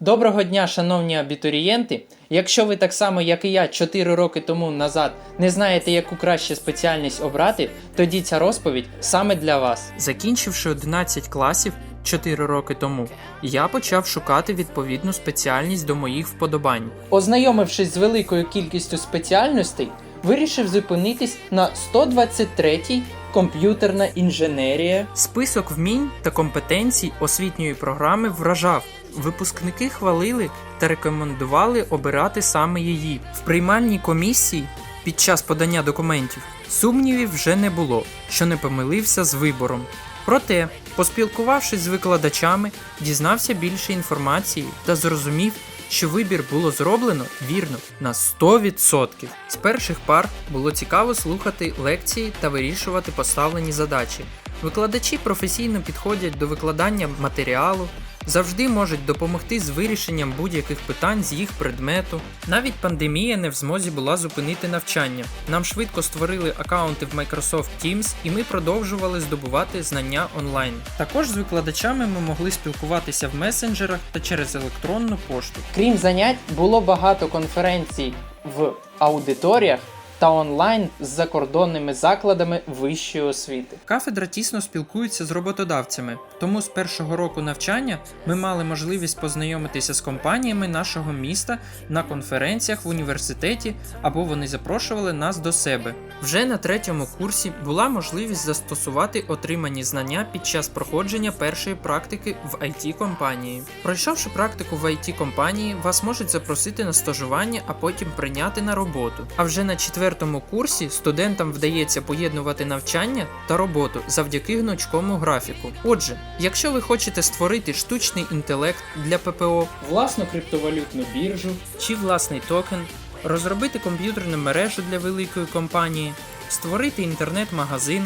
Доброго дня, шановні абітурієнти! Якщо ви так само, як і я, 4 роки тому назад не знаєте, яку краще спеціальність обрати, тоді ця розповідь саме для вас. Закінчивши 11 класів 4 роки тому, я почав шукати відповідну спеціальність до моїх вподобань. Ознайомившись з великою кількістю спеціальностей, вирішив зупинитись на 123-й комп'ютерна інженерія. Список вмінь та компетенцій освітньої програми вражав. Випускники хвалили та рекомендували обирати саме її. В приймальній комісії під час подання документів сумнівів вже не було, що не помилився з вибором. Проте, поспілкувавшись з викладачами, дізнався більше інформації та зрозумів, що вибір було зроблено вірно на 100%. З перших пар було цікаво слухати лекції та вирішувати поставлені задачі. Викладачі професійно підходять до викладання матеріалу, завжди можуть допомогти з вирішенням будь-яких питань з їх предмету. Навіть пандемія не в змозі була зупинити навчання. Нам швидко створили акаунти в Microsoft Teams, і ми продовжували здобувати знання онлайн. Також з викладачами ми могли спілкуватися в месенджерах та через електронну пошту. Крім занять, було багато конференцій в аудиторіях та онлайн з закордонними закладами вищої освіти. Кафедра тісно спілкується з роботодавцями, тому з першого року навчання ми мали можливість познайомитися з компаніями нашого міста на конференціях в університеті або вони запрошували нас до себе. Вже на третьому курсі була можливість застосувати отримані знання під час проходження першої практики в it компанії. Пройшовши практику в it компанії, вас можуть запросити на стажування, а потім прийняти на роботу. А вже на четвертому курсі студентам вдається поєднувати навчання та роботу завдяки гнучкому графіку. Отже, якщо ви хочете створити штучний інтелект для ППО, власну криптовалютну біржу чи власний токен, розробити комп'ютерну мережу для великої компанії, створити інтернет-магазин,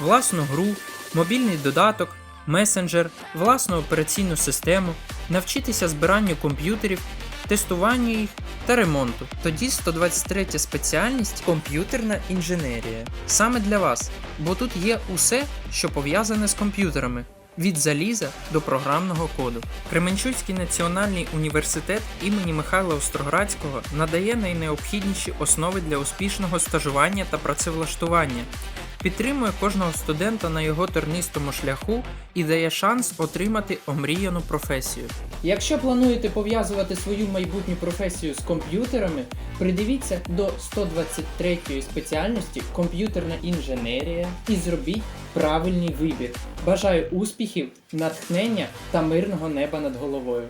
власну гру, мобільний додаток, месенджер, власну операційну систему, навчитися збиранню комп'ютерів, тестуванню їх та ремонту. Тоді 123 спеціальність комп'ютерна інженерія. Саме для вас, бо тут є усе, що пов'язане з комп'ютерами. Від заліза до програмного коду. Кременчуцький національний університет імені Михайла Остроградського надає найнеобхідніші основи для успішного стажування та працевлаштування, підтримує кожного студента на його тернистому шляху і дає шанс отримати омріяну професію. Якщо плануєте пов'язувати свою майбутню професію з комп'ютерами, придивіться до 123 спеціальності комп'ютерна інженерія і зробіть правильний вибір. Бажаю успіхів, натхнення та мирного неба над головою.